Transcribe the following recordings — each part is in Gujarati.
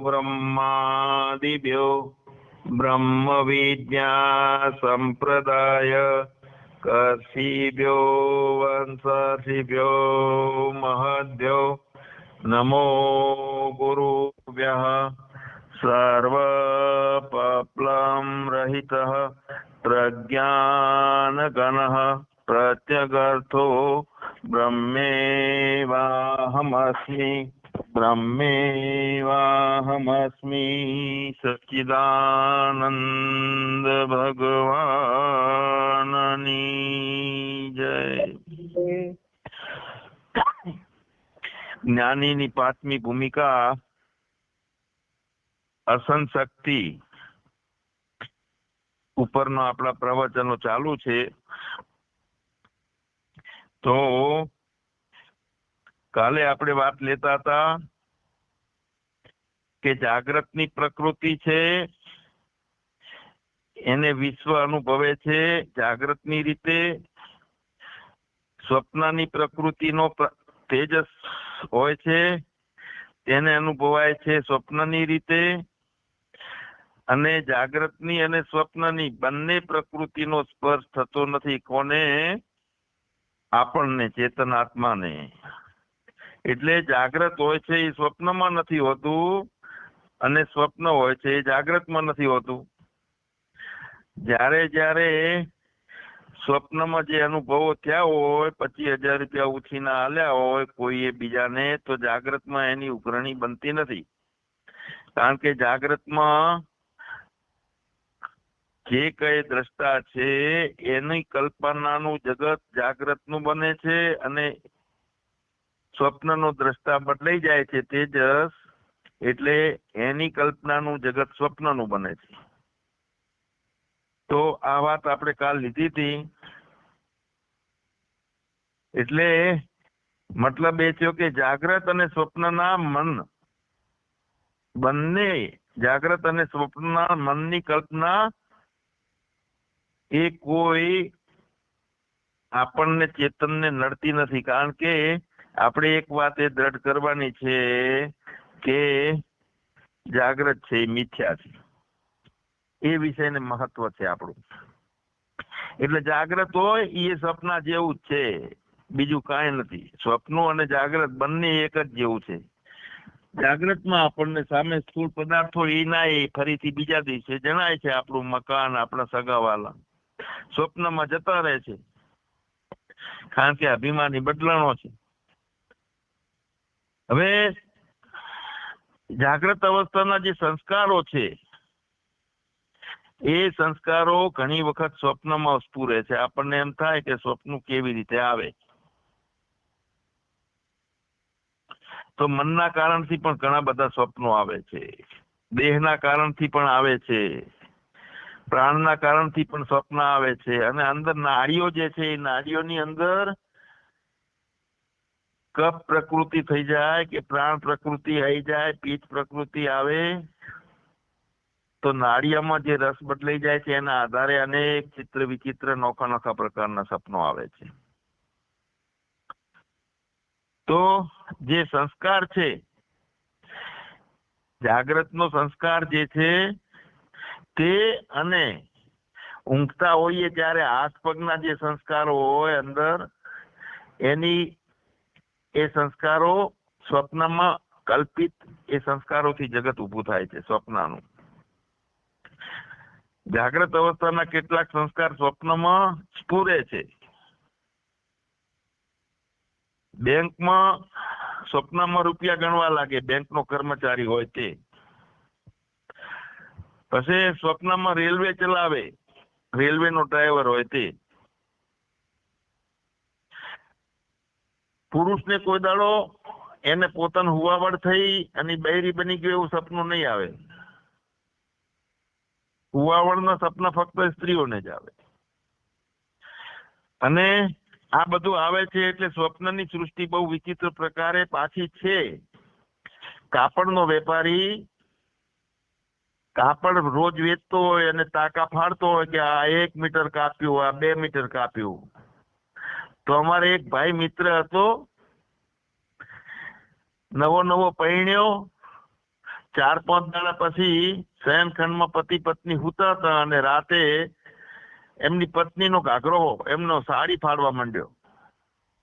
બ્રહ્માદિભ્યો બ્રહ્મ વિદ્યા સંપ્રદાય કશીભ્યો વંશીભ્યો મહદ્યો નમો ગુરુભ્ય સર્વપપ્લમ રહિત પ્રજ્ઞાનગન પ્રત્યગર્થો બ્રહ્મેવાહમસ્મી ब्रह्मेवाहमस्मि સચ્ચિદાનંદ ભગવાનની જય જ્ઞાનીની પાંચમી ભૂમિકા અસન શક્તિ ઉપરનો આપણા પ્રવચનો ચાલુ છે તો કાલે આપણે વાત લેતા હતા કે જાગ્રતની પ્રકૃતિ છે, એને વિશ્વ અનુભવે છે. જાગ્રતની રીતે સ્વપ્નની પ્રકૃતિનો તેજસ હોય છે, તેને અનુભવાય છે સ્વપ્નની રીતે. અને જાગ્રતની અને સ્વપ્નની બંને પ્રકૃતિનો સ્પર્શ થતો નથી. કોને? આપણને, ચેતન આત્માને. એટલે જાગ્રત હોય છે એ સ્વપ્નમાં નથી હોતું અને સ્વપ્ન હોય છે એ જાગ્રતમાં નથી હોતું. જ્યારે જ્યારે સ્વપ્નમાં જે અનુભવો થયા હોય, પચીસ હજાર રૂપિયા ઉછીના આલ્યા હોય કોઈએ બીજાને, તો જાગ્રતમાં એની ઉઘરણી બનતી નથી. કારણ કે જાગ્રતમાં જે કઈ દ્રષ્ટા છે, એની કલ્પનાનું જગત જાગ્રતનું બને છે અને સ્વપ્નનો દ્રષ્ટા બદલાઈ જાય છે તેજસ એટલે એની કલ્પનાનું જગત સ્વપ્નનું બને છે. તો આ વાત આપણે કાલ લીધી હતી. એટલે મતલબ એ થયો કે જાગ્રત અને સ્વપ્નના મન બંને જાગ્રત અને સ્વપ્નના મનની કલ્પના એ કોઈ આપણને ચેતનને નડતી નથી. કારણ કે આપણે એક વાત એ દ્રઢ કરવાની છે કે જાગ્રત છે, એ મિથ્યા છે. એ વિષયને મહત્વ છે આપણું. એટલે જાગ્રત હોય એ સપના જેવું જ છે. બીજું કાંઈ નથી. સ્વપ્નો અને જાગ્રત બંને એક જ જેવું છે. જાગ્રતમાં આપણને સામે સ્થૂળ પદાર્થો એ ના એ ફરીથી બીજા દિવસે જણાય છે આપણું મકાન, આપણા સગાવાલા. સ્વપ્નમાં જતા રહે છે. કારણ કે અભિમાની બદલાણો છે. હવે જાગ્રત અવસ્થાના જે સંસ્કારો છે, એ સંસ્કારો ઘણી વખત સ્વપ્નમાં સ્ફુરે છે. આપણને એમ થાય કે સ્વપ્ન કેવી રીતે આવે. તો મનના કારણથી પણ ઘણા બધા સ્વપ્નો આવે છે. દેહના કારણથી પણ આવે છે. પ્રાણના કારણથી પણ સ્વપ્ન આવે છે. અને અંદર નાડીઓ જે છે, એ નાડીઓની અંદર કફ પ્રકૃતિ થઈ જાય કે પ્રાણ પ્રકૃતિ આવી જાય પીચ પ્રકૃતિ આવે, તો નાળિયામાં જે રસ બદલાઈ જાય છે, એના આધારે અનેક ચિત્ર વિચિત્ર નોખા નોખા પ્રકારના સપનો આવે છે. તો જે સંસ્કાર છે જાગ્રતનો સંસ્કાર જે છે, તે અને ઊંઘતા હોઈએ ત્યારે હાથ પગના જે સંસ્કારો હોય અંદર, એની એ સંસ્કારો સ્વપ્નમાં કલ્પિત, એ સંસ્કારોથી જગત ઊભું થાય છે, સ્વપ્નનું. જાગ્રત અવસ્થાના કેટલાક સંસ્કાર સ્વપ્નમાં સ્ફુરે છે. બેંકમાં સ્વપ્નમાં રૂપિયા ગણવા લાગે, બેંકનો કર્મચારી હોય તે. પછી સ્વપ્નમાં રેલવે ચલાવે, રેલવેનો ડ્રાઈવર હોય તે. પુરુષને કોઈ દાડો એને પોતાનું હુવાવડ થઈ અને બૈરી બની ગયું એવું સપનું નહીં આવે. હુવાવળના સપના ફક્ત સ્ત્રીઓને જ આવે. અને આ બધું આવે છે એટલે સ્વપ્નની સૃષ્ટિ બહુ વિચિત્ર પ્રકારે પાછી છે. કાપડનો વેપારી કાપડ રોજ વેચતો હોય અને તાકા ફાડતો હોય કે આ એક મીટર કાપ્યું, આ બે મીટર કાપ્યું. તો અમારે એક ભાઈ મિત્ર હતો. નવો નવો પરણ્યો. ચાર પાંચ દાડા પછી શયનખંડમાં પતિ પત્ની હુતા હતા અને રાતે એમની પત્નીનો ઘાઘરો, એમનો સાડી ફાડવા માંડ્યો.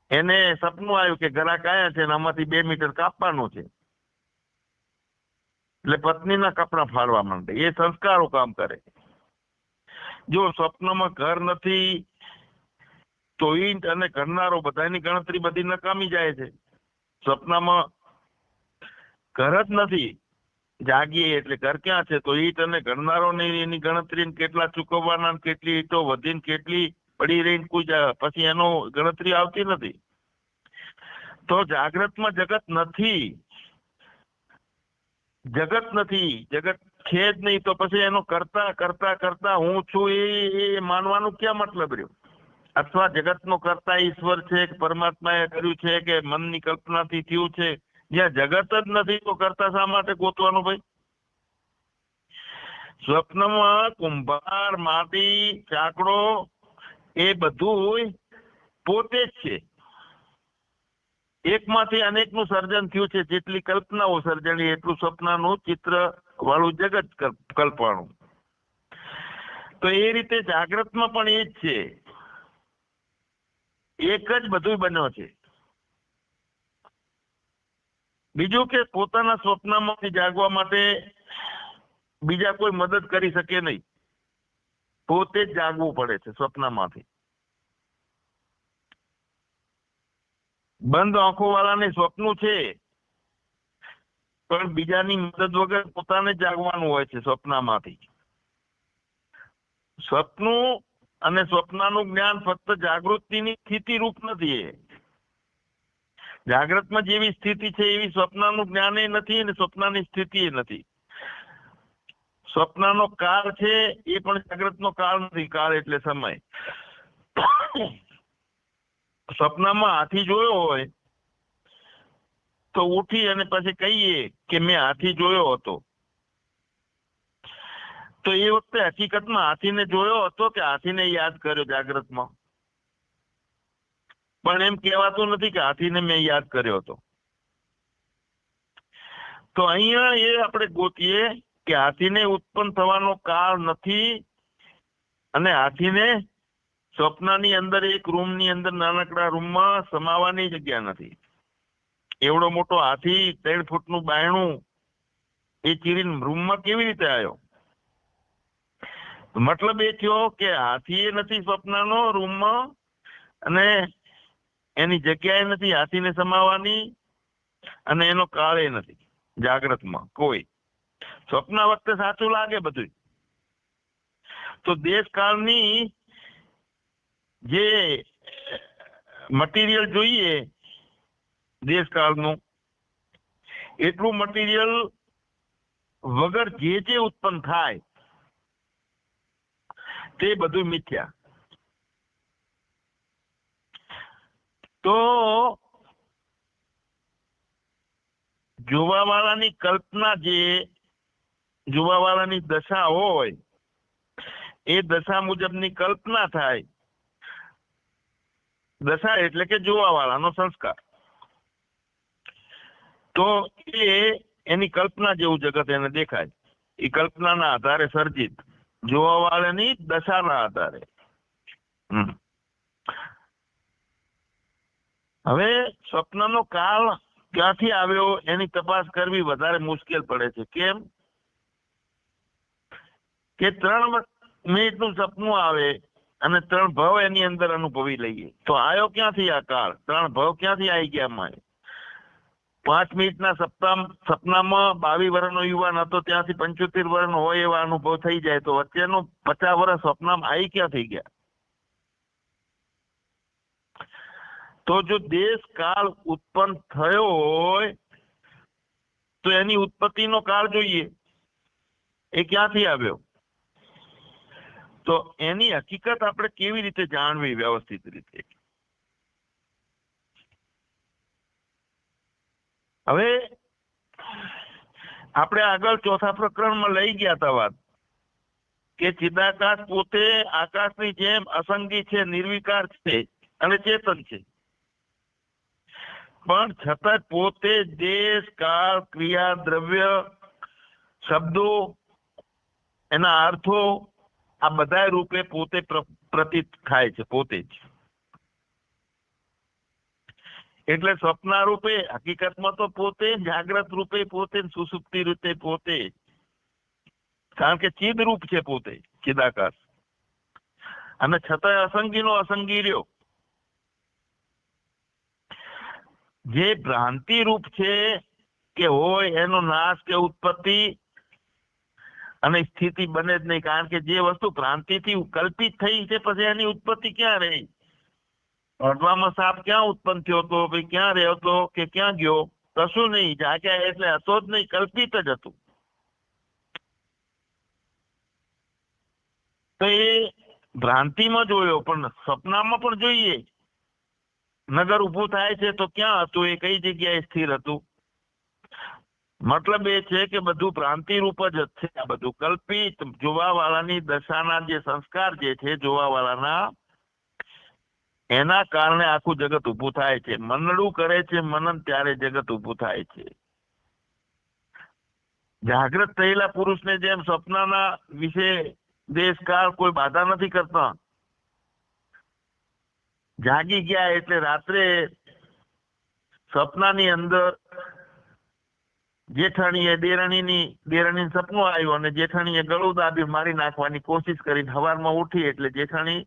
એને સપનું આવ્યું કે ઘરાક આયા છે ને આમાંથી બે મીટર કાપવાનું છે. એટલે પત્નીના કપડા ફાડવા માંડે. એ સંસ્કારો કામ કરે. જો સ્વપ્નમાં ઘર નથી તો ઈંટ અને કરનારો બધાની ગણતરી બધી નકામી જાય છે. સપનામાં ઘર જ નથી, જાગીએ એટલે ઘર ક્યાં છે? તો ઈંટ અને ગણનારો એની ગણતરી કેટલા ચૂકવવાના કેટલી ઈટો વધીને કેટલી પડી રહીને કોઈ પછી એનો ગણતરી આવતી નથી. તો જાગ્રતમાં જગત નથી. જગત નથી, જગત છે જ નહીં તો પછી એનો કરતા કરતા કરતા હું છું એ એ માનવાનું ક્યાં મતલબ રહ્યો? અથવા જગતનો કરતા ઈશ્વર છે કે પરમાત્માએ કર્યું છે કે મનની કલ્પનાથી થયું છે? જ્યાં જગત જ નથી, તો કરતા શા માટે ગોતવાનું ભાઈ? સ્વપ્નમાં કુંભાર, માટી, ચાકડો એ બધું પોતે જ છે. એકમાંથી અનેકનું સર્જન થયું છે. જેટલી કલ્પનાઓ સર્જણી, એટલું સ્વપ્નનું ચિત્ર વાળું જગત કલ્પ- કલ્પવાનું તો એ રીતે જાગ્રતમાં પણ એ જ છે. એક જ બધું બન્યો છે. બીજું કે પોતાના સ્વપ્નમાંથી જાગવા માટે બીજા કોઈ મદદ કરી શકે નહીં. પોતે જ જાગવું પડે છે સ્વપ્નમાંથી. બંધ આંખો વાળાને સ્વપ્ન છે, પણ બીજાની મદદ વગર પોતાને જાગવાનું હોય છે સ્વપ્નમાંથી. સ્વપ્નું અને સ્વપ્નનું જ્ઞાન ફક્ત જાગૃતિની સ્થિતિ રૂપ નથી જાગ્રતમાં જેવી સ્થિતિ છે એવી સ્વપ્નનું જ્ઞાન એ નથી અને સ્વપ્નની સ્થિતિ એ નથી. સ્વપ્નનો કાળ છે એ પણ જાગ્રતનો કાળ નથી, કાળ એટલે સમય. સ્વપ્નમાં હાથી જોયો હોય તો ઉઠી અને પછી કહીએ કે મેં હાથી જોયો હતો. તો એ વખતે હકીકતમાં હાથીને જોયો હતો કે હાથીને યાદ કર્યો જાગ્રતમાં? પણ એમ કહેવાતું નથી કે હાથીને મેં યાદ કર્યો હતો. તો અહીંયા એ આપણે ગોતીએ કે હાથીને ઉત્પન્ન થવાનો કાળ નથી અને હાથીને સ્વપ્નની અંદર, એક રૂમની અંદર, નાનકડા રૂમમાં સમાવાની જગ્યા નથી. એવડો મોટો હાથી ત્રણ ફૂટનું બાયણું એ ચીરીને રૂમમાં કેવી રીતે આવ્યો? મતલબ એ થયો કે હાથી એ નથી સ્વપ્નનો રૂમમાં અને એની જગ્યાએ નથી હાથીને સમાવાની અને એનો કાળે નથી, જાગ્રતમાં, કોઈ. સ્વપ્ન વખતે સાચું લાગે બધું તો દેશકાળની જે મટીરિયલ જોઈએ દેશકાળનું, એટલું મટીરિયલ વગર જે જે ઉત્પન્ન થાય તે બધું મિથ્યા. તો જોવાવાળાની કલ્પના જે જોવાવાળાની દશા હોય, એ દશા મુજબની કલ્પના થાય. દશા એટલે કે જોવાવાળાનો સંસ્કાર. તો એ એની કલ્પના જેવું જગત એને દેખાય. એ કલ્પનાના આધારે સર્જિત. જોવાવાળાની દશાના આધારે. હવે સ્વપ્નનો કાળ ક્યાંથી આવ્યો એની તપાસ કરવી વધારે મુશ્કેલ પડે છે. કેમ? કે ત્રણ મિનિટનું સપનું આવે અને ત્રણ ભાવ એની અંદર અનુભવી લઈએ. તો આયો ક્યાંથી આ કાળ? ત્રણ ભાવ ક્યાંથી આવી ગયા એમાં? પાંચ મિનિટના સપ્તાહ સપનામાં બાવીસ વર્ષનો યુવાન હતો, ત્યાંથી પંચોતેર વર્ષનો હોય એવા અનુભવ થઈ જાય તો વચ્ચેનો પચાસ વર્ષ સપનામાં આવી ક્યાં થઈ ગયા? તો જો દેશ કાળ ઉત્પન્ન થયો હોય, તો એની ઉત્પત્તિનો કાળ જોઈએ. એ ક્યાંથી આવ્યો? તો એની હકીકત આપણે કેવી રીતે જાણવી વ્યવસ્થિત રીતે? હવે આપણે આગળ ચોથા પ્રકરણમાં લઈ ગયા હતા વાત, કે ચિદાકાશ પોતે આકાશની જેમ અસંગી છે, નિર્વિકાર છે અને ચેતન છે. પણ છતાં પોતે દેશ, કાળ, ક્રિયા, દ્રવ્ય, શબ્દો, એના અર્થો આ બધા રૂપે પોતે પ્ર- પ્રતીત થાય છે, પોતે જ. એટલે સ્વપ્ના રૂપે હકીકતમાં તો પોતે, જાગ્રત રૂપે પોતે સુસુપ્તિ રૂપે પોતે. કારણ કે ચિદ રૂપ છે પોતે, ચિદાકાશ. અને છતાંય અસંગીનો અસંગી રહ્યો. જે ભ્રાંતિ રૂપ છે કે હોય, એનો નાશ કે ઉત્પત્તિ અને સ્થિતિ બને જ નહીં. કારણ કે જે વસ્તુ ભ્રાંતિથી કલ્પિત થઈ છે, પછી એની ઉત્પત્તિ ક્યાં રહી? અડવામાં સાપ ક્યાં ઉત્પન્ન થયો હતો ભાઈ ક્યાં રહ્યો હતો કે ક્યાં ગયો કશું નહીં જાગ્યા એટલે હતો જ નહીં કલ્પિત જ હતું. તો એ ભ્રાંતિમાં જોયો, પણ સપનામાં પણ જોઈએ. નગર ઊભું થાય છે તો ક્યાં હતું? એ કઈ જગ્યાએ સ્થિર હતું? મતલબ એ છે કે બધું ભ્રાંતિ રૂપ જ છે આ બધું. કલ્પિત જોવા વાળાની દશાના જે સંસ્કાર જે છે જોવા વાળાના એના કારણે આખું જગત ઊભું થાય છે. મનડું કરે છે, મનન ત્યારે જગત ઊભું થાય છે. જાગ્રત થયેલા પુરુષને જેમ સપનાના વિશે દેશકાળ કોઈ બાધા નથી કરતા. જાગી ગયા એટલે રાત્રે સપનાની અંદર જેઠાણીએ દેરાણીની દેરાણી સપનું આવ્યું અને જેઠાણીએ ગળું દાબી મારી નાખવાની કોશિશ કરી સવારમાં ઉઠી એટલે જેઠાણી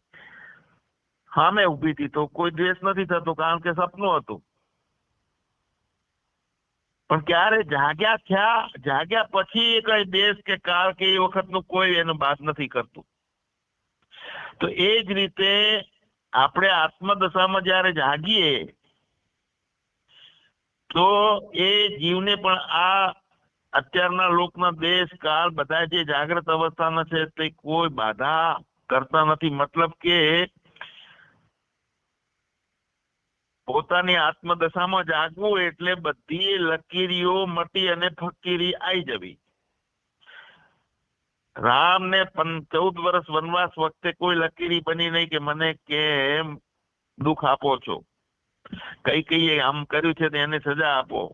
સામે ઊભી હતી તો કોઈ દ્વેષ નથી થતો કારણ કે સપનું હતું. પણ ક્યારે જાગ્યા થયા, જાગ્યા પછી કઈ દેશ કે કાળ કે એ વખતનું કોઈ એનો બાદ નથી કરતું. તો એ જ રીતે આપણે આત્મદશામાં જ્યારે જાગીએ, તો એ જીવને પણ આ અત્યારના લોકના દેશ, કાળ, બધા જે જાગ્રત અવસ્થાના છે તે કોઈ બાધા કરતા નથી. મતલબ કે પોતાની આત્મદશામાં જાગવું એટલે બધી લકીરીઓ મટી અને ફકીરી આવી જવી. રામ ને ચૌદ વર્ષ વનવાસ વખતે કોઈ લકીરી બની નહીં કે મને કેમ દુઃખ આપો છો? કઈ કઈ આમ કર્યું છે તો એને સજા આપો.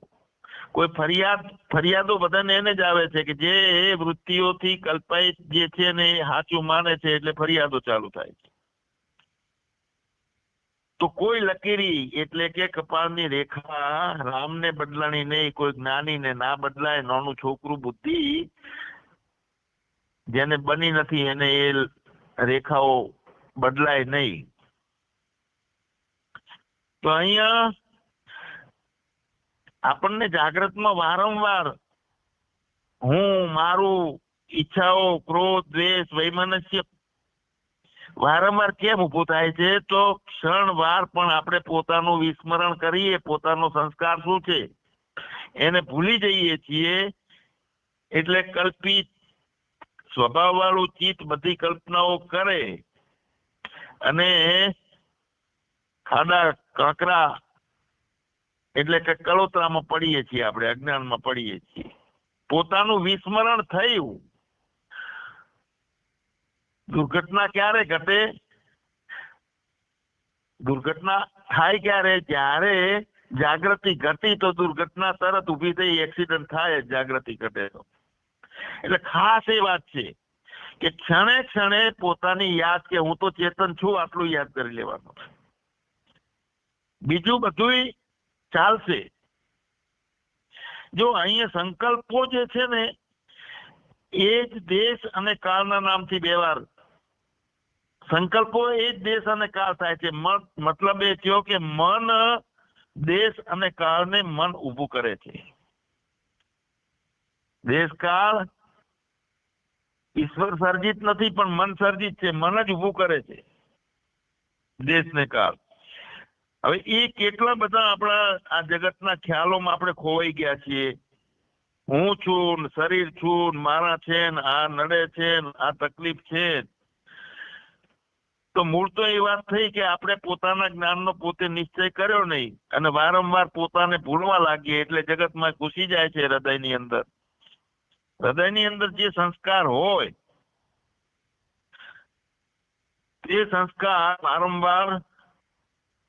કોઈ ફરિયાદ, ફરિયાદો બધાને એને જ આવે છે કે જે વૃત્તિઓથી કલ્પાઈ જે છે ને એ સાચું માને છે એટલે ફરિયાદો ચાલુ થાય છે. તો કોઈ લકીરી, એટલે કે કપાળની રેખા રામને બદલાણી નહીં, કોઈ જ્ઞાનીને ના બદલાય, નાનું છોકરું બુદ્ધિ જેને બની નથી, એને એ રેખાઓ બદલાય નહીં. તો અહીંયા આપણને જાગ્રતમાં વારંવાર હું, મારું ઈચ્છાઓ, ક્રોધ, દ્વેષ, વૈમનસ્ય વારંવાર કેમ ઊભું થાય છે? તો ક્ષણવાર પણ આપણે પોતાનું વિસ્મરણ કરીએ, પોતાનો સંસ્કાર શું છે? એને ભૂલી જઈએ છીએ. એટલે કલ્પિત સ્વભાવ વાળું ચિત્ત બધી કલ્પનાઓ કરે અને ખાડા, કાંકરા એટલે કે કળોતરામાં પડીએ છીએ આપણે, અજ્ઞાનમાં પડીએ છીએ. પોતાનું વિસ્મરણ થયું. દુર્ઘટના ક્યારે ઘટે? દુર્ઘટના થાય ક્યારે? જ્યારે જાગૃતિ ઘટી તો દુર્ઘટના તરત ઊભી થઈ એક્સિડન્ટ થાય જાગૃતિ ઘટે તો. એટલે ખાસ એ વાત છે કે ક્ષણે ક્ષણે પોતાની યાદ કે હું તો ચેતન છું, આટલું યાદ કરી લેવાનું. બીજું બધું ચાલશે. જો અહીંયા સંકલ્પો જે છે ને, એ જ દેશ અને કાળના નામથી વ્યવહાર સંકલ્પો એ જ દેશ અને કાળ થાય છે. મતલબ એ થયો કે મન દેશ અને કાળને મન ઊભું કરે છે. દેશ કાળ ઈશ્વર સર્જિત નથી, પણ મન સર્જિત છે. મન જ ઊભું કરે છે દેશને કાળ. હવે એ કેટલા બધા આપણા આ જગતના ખ્યાલોમાં આપણે ખોવાઈ ગયા છીએ. હું છું શરીર છું મારા છે આ નડે છે આ તકલીફ છે તો મૂળ તો એ વાત થઈ કે આપણે પોતાના જ્ઞાનનો પોતે નિશ્ચય કર્યો નહીં અને વારંવાર પોતાને ભૂલવા લાગીએ એટલે જગતમાં ઘૂસી જાય છે હૃદયની અંદર. હૃદયની અંદર જે સંસ્કાર હોય, તે સંસ્કાર વારંવાર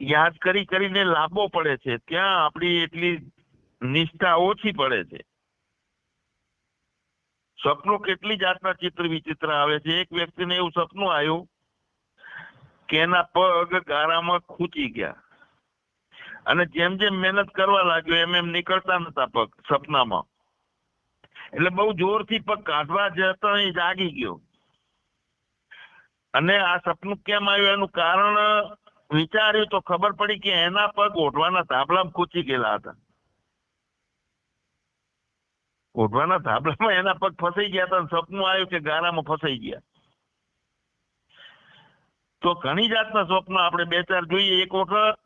યાદ કરી કરીને લાંબો પડે છે. ત્યાં આપણી એટલી નિષ્ઠા ઓછી પડે છે. સપનું કેટલી જાતના ચિત્ર વિચિત્ર આવે છે. એક વ્યક્તિને એવું સપનું આવ્યું એના પગ ગારામાં ખૂંચી ગયા. અને જેમ જેમ મહેનત કરવા લાગ્યો, એમ એમ નીકળતા નતા પગ, સપનામાં. એટલે બહુ જોરથી પગ કાઢવા જતા એ જાગી ગયો. અને આ સપનું કેમ આવ્યું? એનું કારણ વિચાર્યું તો ખબર પડી કે એના પગ ઓઢવાના ધાબળામાં ખૂંચી ગયેલા હતા. ઓઢવાના ધાબળામાં એના પગ ફસાઈ ગયા હતા સપનું આવ્યું કે ગારામાં ફસાઈ ગયા. તો ઘણી જાતના સ્વપ્ન આપણે બે ચાર જોઈએ એક વખત.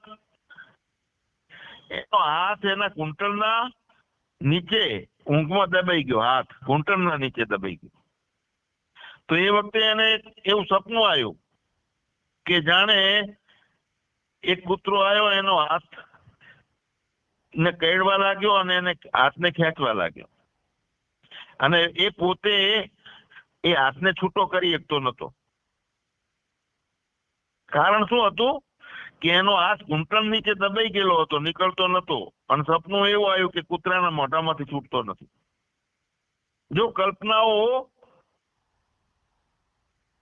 એનો હાથ એના કુંટલના નીચે ઊંઘમાં દબાઈ ગયો, હાથ કુંટલના નીચે દબાઈ ગયો. તો એ વખતે એને એવું સપનું આવ્યું કે જાણે એક કૂતરો આવ્યો, એનો હાથ ને કેળવા લાગ્યો અને એને હાથને ખેંચવા લાગ્યો. અને એ પોતે એ હાથને છૂટો કરી શકતો નતો કારણ શું હતું કે એનો હાથ ઘૂંટણ નીચે દબાઈ ગયેલો હતો, નીકળતો નતો અને સપનું એવું આવ્યું કે કૂતરાના મોઢામાંથી છૂટતો નથી. જો કલ્પનાઓ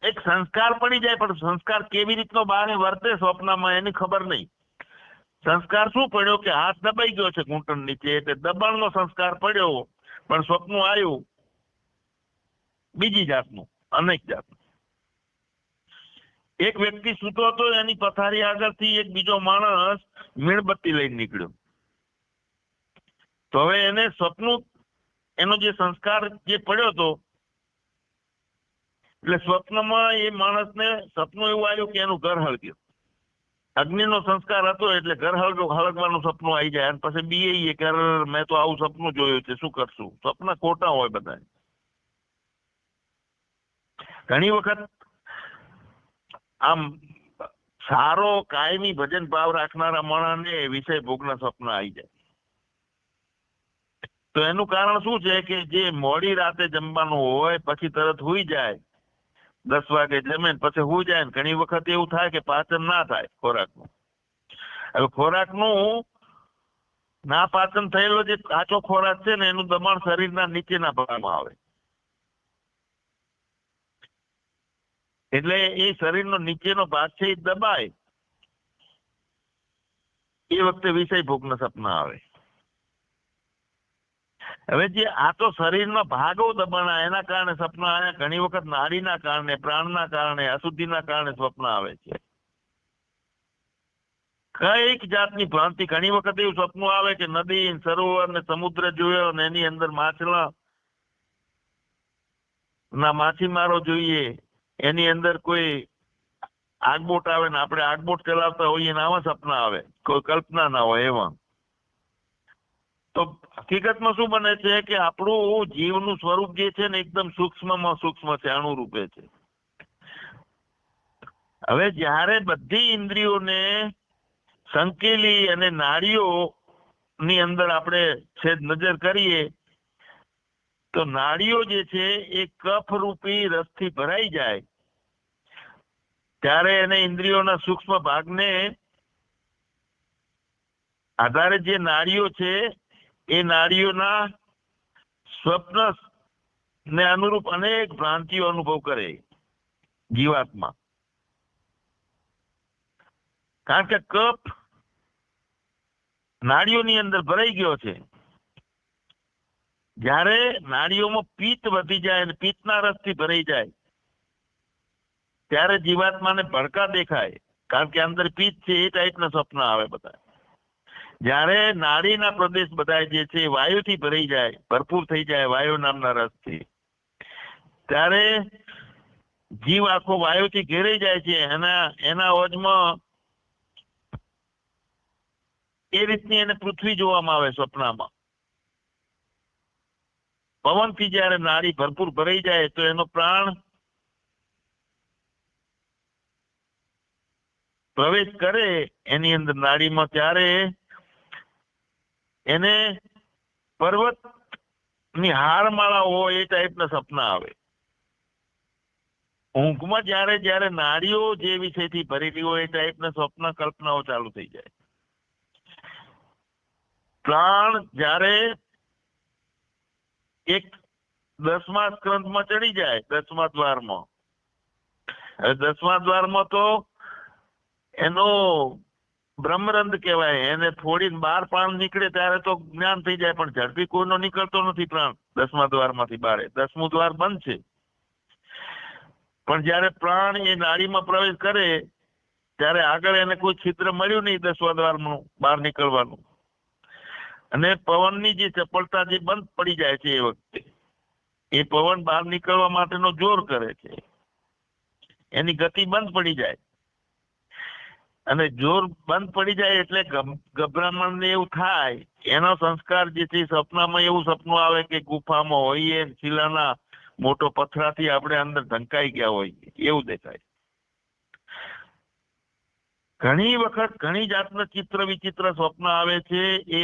એક સંસ્કાર પડી જાય, પણ સંસ્કાર કેવી રીતનો બહાર વર્તે સ્વપ્નમાં એની ખબર નહીં. સંસ્કાર શું પડ્યો કે હાથ દબાઈ ગયો છે ઘૂંટણ નીચે, એટલે દબાણનો સંસ્કાર પડ્યો, પણ સ્વપ્નું આવ્યું બીજી જાતનું, અનેક જાતનું. એક વ્યક્તિ સૂતો હતો એની પથારી આગળથી એક બીજો માણસ મીણબત્તી લઈને નીકળ્યો. તો હવે એને સપનું એનો જે સંસ્કાર જે પડ્યો હતો, એટલે સ્વપ્નમાં એ માણસને સપનું એવું આવ્યું કે એનું ઘર હળગ્યું. અગ્નિનો સંસ્કાર હતો એટલે ઘર હળગ, હળગવાનું સપનું આવી જાય. અને પછી બીએ કે મેં તો આવું સપનું જોયું છે, શું કરશું? સપના ખોટા હોય બધા ઘણી વખત આમ સારો કાયમી ભજન ભાવ રાખનારા માણસને વિષય ભોગના સપના આવી જાય. તો એનું કારણ શું છે કે જે મોડી રાતે જમવાનું હોય, પછી તરત હુઈ જાય, દસ વાગે જમે પછી હુઈ જાય ઘણી વખત એવું થાય કે પાચન ના થાય ખોરાકનું. હવે ખોરાકનું ના પાચન થયેલો જે કાચો ખોરાક છે ને એનું દબાણ શરીરના નીચેના ભાગમાં આવે. એટલે એ શરીરનો નીચેનો ભાગ છે એ દબાય. એ વખતે વિષય ભોગના સપના આવે. હવે જે આ તો શરીરના ભાગો દબાણા, એના કારણે સપના આવ્યા ઘણી વખત નાડીના કારણે, પ્રાણના કારણે, અશુદ્ધિના કારણે સ્વપ્ન આવે છે. કંઈક જાતની ભ્રાંતિ, ઘણી વખત એવું સપનું આવે કે નદી, સરોવર ને સમુદ્ર જોયો ને એની અંદર માછલા ના માછીમારો જોઈએ. એની અંદર કોઈ આગબોટ આવે ને આપણે આગબોટ ચલાવતા હોઈએ ને આવા સપના આવે. કોઈ કલ્પના ના હોય એવા. તો હકીકતમાં શું બને છે કે આપણું જીવનું સ્વરૂપ જે છે ને એકદમ સૂક્ષ્મમાં સૂક્ષ્મ છે, અણુરૂપે છે. હવે જ્યારે બધી ઇન્દ્રિયોને સંકેલી અને નાડીઓ ની અંદર આપણે છેદ નજર કરીએ તો નાળીઓ જે છે એ કફ રૂપી રસથી ભરાઈ જાય. ત્યારે એને ઇન્દ્રિયોના સૂક્ષ્મ ભાગને આધારે જે નાળીઓ છે, એ નાળીઓના સ્વપ્ન ને અનુરૂપ અનેક ભ્રાંતિઓ અનુભવ કરે જીવાત્મા. કારણ કે કફ નાળીઓની અંદર ભરાઈ ગયો છે. જ્યારે નાડીઓમાં પિત્ત વધી જાય અને પિત્તના રસથી ભરાઈ જાય, ત્યારે જીવાત્માને ભડકા દેખાય, કારણ કે અંદર પિત્ત છે એ ટાઈપના સ્વપ્ન આવે બધા. જ્યારે નાડીના પ્રદેશ બધા જે છે વાયુથી ભરાઈ જાય, ભરપૂર થઈ જાય વાયુ નામના રસથી. ત્યારે જીવ આખો વાયુથી ઘેરાઈ જાય છે, એના એના અવાજમાં એ રીતની એને પૃથ્વી જોવામાં આવે સ્વપ્નમાં. પવનથી જ્યારે નાડી ભરપૂર ભરાઈ જાય તો એનો પ્રાણ પ્રવેશ કરે એની અંદર નાડીમાં ત્યારે એને પર્વતની હારમાળા હોય એ ટાઈપના સપના આવે. ઊંઘમાં જ્યારે જ્યારે નાડીઓ જે વિષયથી ભરેલી હોય એ ટાઈપના સ્વપ્ન કલ્પનાઓ ચાલુ થઈ જાય. પ્રાણ જ્યારે એક દસમા સ્કંદમાં ચડી જાય, દસમા દ્વારમાં. દસમા દ્વારમાં તો એનો બ્રહ્મરંધ કહેવાય, એને થોડી બાર પ્રાણ નીકળે ત્યારે તો જ્ઞાન થઈ જાય, પણ ઝડપી કોઈનો નીકળતો નથી પ્રાણ, દસમા દ્વારમાંથી બારે. દસમું દ્વાર બંધ છે. પણ જ્યારે પ્રાણ એ નાળીમાં પ્રવેશ કરે, ત્યારે આગળ એને કોઈ છિદ્ર મળ્યું નહીં દસમા દ્વારનું, બહાર નીકળવાનું. અને પવનની જે ચપળતા જે બંધ પડી જાય છે એ વખતે, એ પવન બહાર નીકળવા માટેનો જોર કરે છે. એની ગતિ બંધ પડી જાય. અને જોર બંધ પડી જાય એટલે ગભરામણ ને એવું થાય, એનો સંસ્કાર જે છે સપનામાં એવું સપનું આવે કે ગુફામાં હોઈએ શિલાના મોટો પથરાથી આપણે અંદર ઢંકાઈ ગયા હોઈએ, એવું દેખાય. ઘણી વખત ઘણી જાતના ચિત્ર વિચિત્ર સ્વપ્ન આવે છે, એ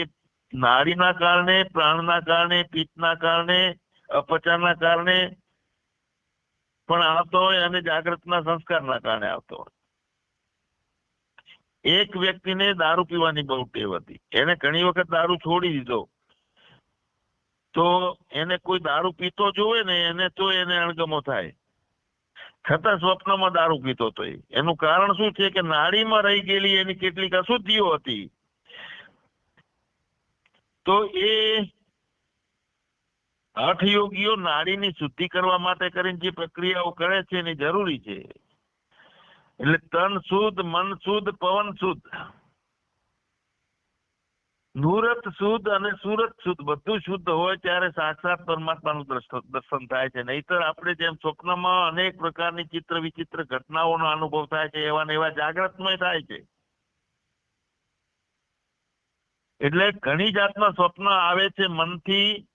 નાડીના કારણે, પ્રાણના કારણે, પિત્તના કારણે, અપચારના કારણે પણ આવતો હોય અને જાગૃતના સંસ્કારના કારણે આવતો હોય. એક વ્યક્તિને દારૂ પીવાની બહુ ટેવ હતી. એને ઘણી વખત દારૂ છોડી દીધો. તો એને કોઈ દારૂ પીતો જોવે ને, એને તો એને અણગમો થાય. છતાં સ્વપ્નમાં દારૂ પીતો હતો એનું કારણ શું છે કે નાડીમાં રહી ગયેલી એની કેટલીક અશુદ્ધિઓ હતી. તો એ હઠયોગીઓ નાડીની શુદ્ધિ કરવા માટે કરીને જે પ્રક્રિયાઓ કરે છે એની જરૂરી છે. એટલે તન શુદ્ધ, મન શુદ્ધ, પવન શુદ્ધ. નુરત શુદ્ધ અને સુરત શુદ્ધ બધું શુદ્ધ હોય ત્યારે સાક્ષાત પરમાત્માનું દર્શન થાય છે. નહીતર આપણે જેમ સ્વપ્નમાં અનેક પ્રકારની ચિત્ર વિચિત્ર ઘટનાઓનો અનુભવ થાય છે, એવા ને એવા જાગ્રતમય થાય છે. એટલે ઘણી જાતના સ્વપ્ન આવે છે મનથી.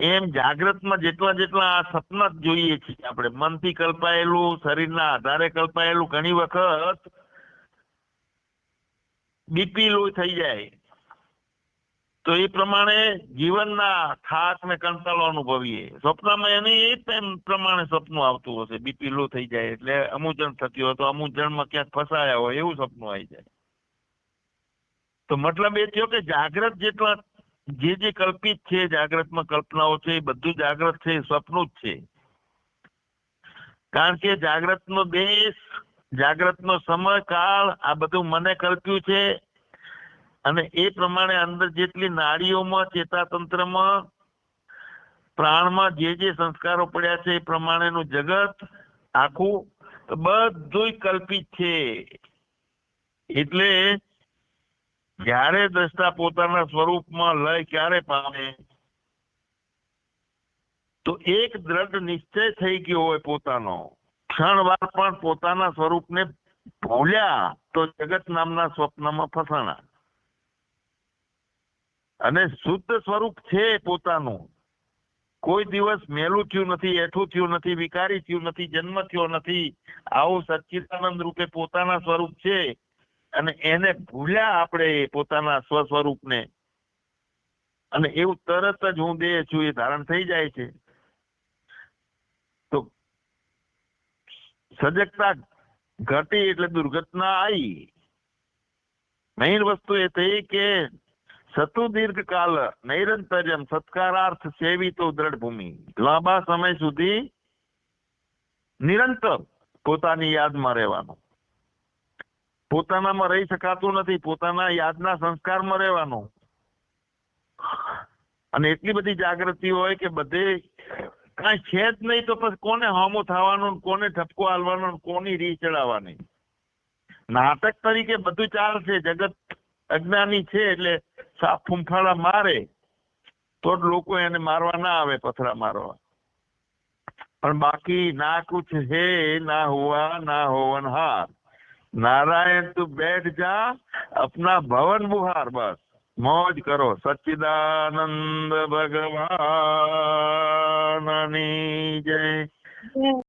એમ જાગ્રતમાં જેટલા જેટલા આ સપના જ જોઈએ છીએ આપણે. મનથી કલ્પાયેલું, શરીરના આધારે કલ્પાયેલું ઘણી વખત બીપી લો થઈ જાય. તો એ પ્રમાણે જીવનના થાક ને કંટાળો અનુભવીએ. સ્વપ્નમાં એને એ ટાઈમ પ્રમાણે સપનું આવતું હશે. બીપી લો થઈ જાય એટલે અમુજણ થતી હોય તો અમુજણમાં ક્યાંક ફસાયા હોય એવું સપનું આવી જાય. તો મતલબ એ થયો કે જાગ્રત જેટલા જે જે કલ્પિત છે જાગ્રતમાં કલ્પનાઓ છે, એ બધું જાગ્રત છે, એ સ્વપ્નું જ છે. કારણ કે જાગ્રતનો દેશ જાગ્રતનો સમય, કાળ, આ બધું મને કલ્પ્યું છે. અને એ પ્રમાણે અંદર જેટલી નાડીઓમાં ચેતાતંત્રમાં, પ્રાણમાં જે જે સંસ્કારો પડ્યા છે, એ પ્રમાણેનું જગત આખું બધું કલ્પિત છે. એટલે જ્યારે દ્રષ્ટા પોતાના સ્વરૂપમાં લય ક્યારે પામે? તો એક દ્રઢ નિશ્ચય થઈ ગયો હોય પોતાનો. ક્ષણવાર પણ પોતાના સ્વરૂપને ભૂલ્યા તો જગત નામના સ્વપ્નમાં ફસાણા. અને શુદ્ધ સ્વરૂપ છે પોતાનું. કોઈ દિવસ મેલું થયું નથી, એઠું થયું નથી, વિકારી થયું નથી, જન્મ થયો નથી. આવું સચ્ચિદાનંદ રૂપે પોતાના સ્વરૂપ છે. અને એને ભૂલ્યા આપણે પોતાના સ્વ સ્વરૂપને અને એવું તરત જ હું દેહ છું એ ધારણ થઈ જાય છે. તો સજગતા ઘટી એટલે દુર્ઘટના આવી મેઇન વસ્તુ એ થઈ કે સતુ દીર્ઘ કાલ નૈરંતર્યમ સત્કારાર્થ સેવિતો દ્રઢ ભૂમિ. લાંબા સમય સુધી નિરંતર પોતાની યાદમાં રહેવાનું. પોતાનામાં રહી શકાતું નથી, પોતાના યાદના સંસ્કારમાં રહેવાનું. અને એટલી બધી જાગૃતિ હોય કે બધે કાંઈ છે જ નહીં તો પછી કોને હામું થવાનું કોને ઠપકો હાલવાનો કોની રી ચડાવવાની? નાટક તરીકે બધું ચાલશે, જગત અજ્ઞાની છે એટલે સાફ ફૂંફાળા મારે તો જ લોકો એને મારવા ના આવે, પથરા મારવા. પણ બાકી ના કુછ હે, ના હોવા, ના હોવન હાર. નારાયણ તું બેઠ જા અપના ભવન બુહાર બસ. મોજ કરો સચ્ચિદાનંદ ભગવાનની જય.